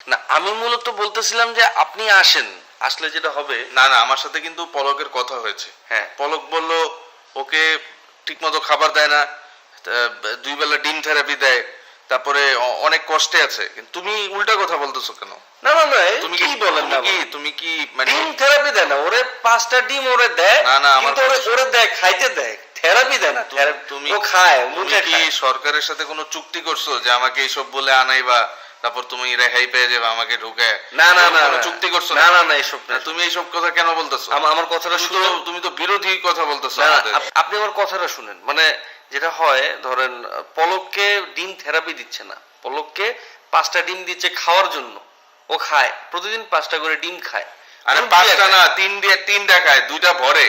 না আমি মূলত বলতেছিলাম যে আপনি আসেন আসলে যেটা হবে না না আমার সাথে কিন্তু পলকের কথা হয়েছে। হ্যাঁ। পলক বলল ওকে ঠিকমতো খাবার দেয় না দুই বেলা ডিম থেরাপি দেয় তারপরে অনেক কষ্টে আছে। কিন্তু তুমি উল্টা কথা বলতেছো কেন? না না না তুমি কি বলেন তুমি না কি তুমি কি মানে ডিম থেরাপি দেয় না ওরে পাঁচটা ডিম ওরে দেয় না, না, আমার কিন্তু ওরে ওরে দেয় খাইতে দেয় থেরাপি দেয় না তুমি ও খায় তুমি মুখে কি সরকারের সাথে কোনো চুক্তি করছ যে আমাকে এইসব বলে আনাইবা? তারপর তুমি রেহাই পেয়ে যাবে আমাকে ঢুকে। না না না চুক্তি করছ না? না না এসব না তুমি এইসব কথা কেন বলতেছো? আমার কথাটা শুনে তুমি তো বিরোধী কথা বলতেছো আপনি আমার কথাটা শুনেন। মানে যেটা হয় ধরেন পলককে ডিম থেরাপি দিচ্ছে না। পলককে পাঁচটা ডিম দিচ্ছে খাওয়ার জন্য। ও খায়। প্রতিদিন পাঁচটা করে ডিম খায়। আরে পাঁচটা না খায়। তিন দিয়ে তিন দেখায় দুইটা ভরে।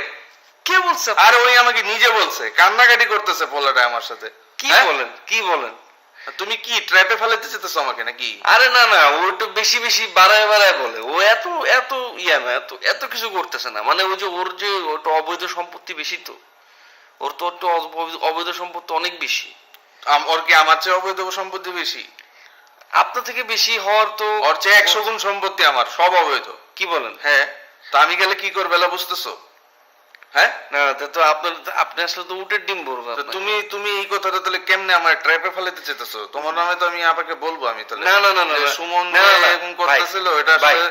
কে বলছে আর ওই আমাকে নিজে বলছে। কান্নাকাটি করতেছে পোলাটা আমার সাথে। কি হ্যাঁ? বলেন? কি বলেন? তুমি কি ট্র্যাপে ফেলাতে চেতেছো আমাকে নাকি? আরে না না ও একটু বেশি বেশি বাড়ায় বাড়ায় বলে। ও এত এত ইয়া না এত এত কিছু করতেছে না। মানে ওই যে ওর যে ওটা অবৈধ সম্পত্তি বেশি তো। ওর তো একটু অবৈধ সম্পত্তি অনেক বেশি। ওর কি আমার চেয়ে অবৈধ সম্পত্তি বেশি? আপনার থেকে বেশি হওয়ার তো ওর চেয়ে একশো গুণ সম্পত্তি আমার সব অবৈধ। কি বলেন? হ্যাঁ তা আমি গেলে কি করবে বুঝতেছো? হ্যাঁ না তো আপনার আপনি আসলে তো উটের ডিম বলব তুমি তুমি এই কথাটা তাহলে কেমনে আমার ট্র্যাপে ফেলাতে চেতেছো তোমার নামে তো আমি আপনাকে বলব আমি তাহলে না, না, না, না, সুমন না, না, না, এরকম করতেছিল ভাই, এটা আসলে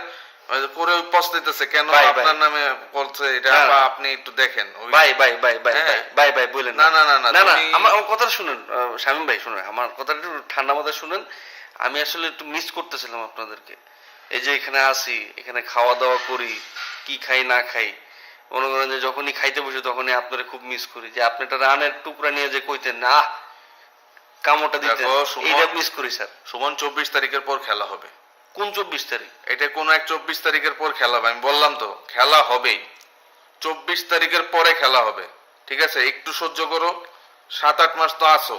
ওই পস্তাইতেছে কেন ভাই, ভাই। আপনার নামে বলছে এটা না, না। বা আপনি একটু দেখেন ভাই ভাই ভাই ভাই হ্যাঁ। ভাই ভাই ভাই বলেন না, না, না, না, না না আমার আমার কথাটা শুনেন আহ, শামীম ভাই শুনেন আমার কথাটা একটু ঠান্ডা মাথায় শুনেন আমি আসলে একটু মিস করতেছিলাম আপনাদেরকে এই যে এখানে আসি এখানে খাওয়া দাওয়া করি কি খাই না খাই মনে করেন যে যখনই খাইতে বসি তখনই আপনারা খুব মিস করি। যে আপনি একটা রানের টুকরা নিয়ে যে কইতেন না আহ, কামড়টা দিতেন। এইটা মিস করি স্যার। সুমন চব্বিশ তারিখের পর খেলা হবে। কোন চব্বিশ তারিখ? এটা কোনো এক চব্বিশ তারিখের পর খেলা হবে আমি বললাম তো খেলা হবেই। চব্বিশ তারিখের পরে খেলা হবে ঠিক আছে? একটু সহ্য করো সাত আট মাস তো আসো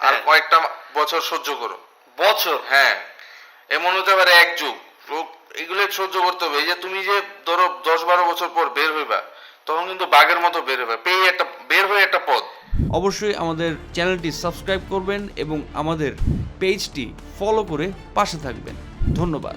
আর হ্যাঁ। কয়েকটা বছর সহ্য করো। বছর? হ্যাঁ এমন হতে পারে এক যুগ। এগুলো সহ্য করতে হবে। যে তুমি যে ধরো দশ বারো বছর পর বের হইবা, তখন কিন্তু বাঘের মতো বের হবে পেয়ে একটা, বের হয়ে একটা পথ। অবশ্যই আমাদের চ্যানেলটি সাবস্ক্রাইব করবেন এবং আমাদের পেজটি ফলো করে পাশে থাকবেন। ধন্যবাদ।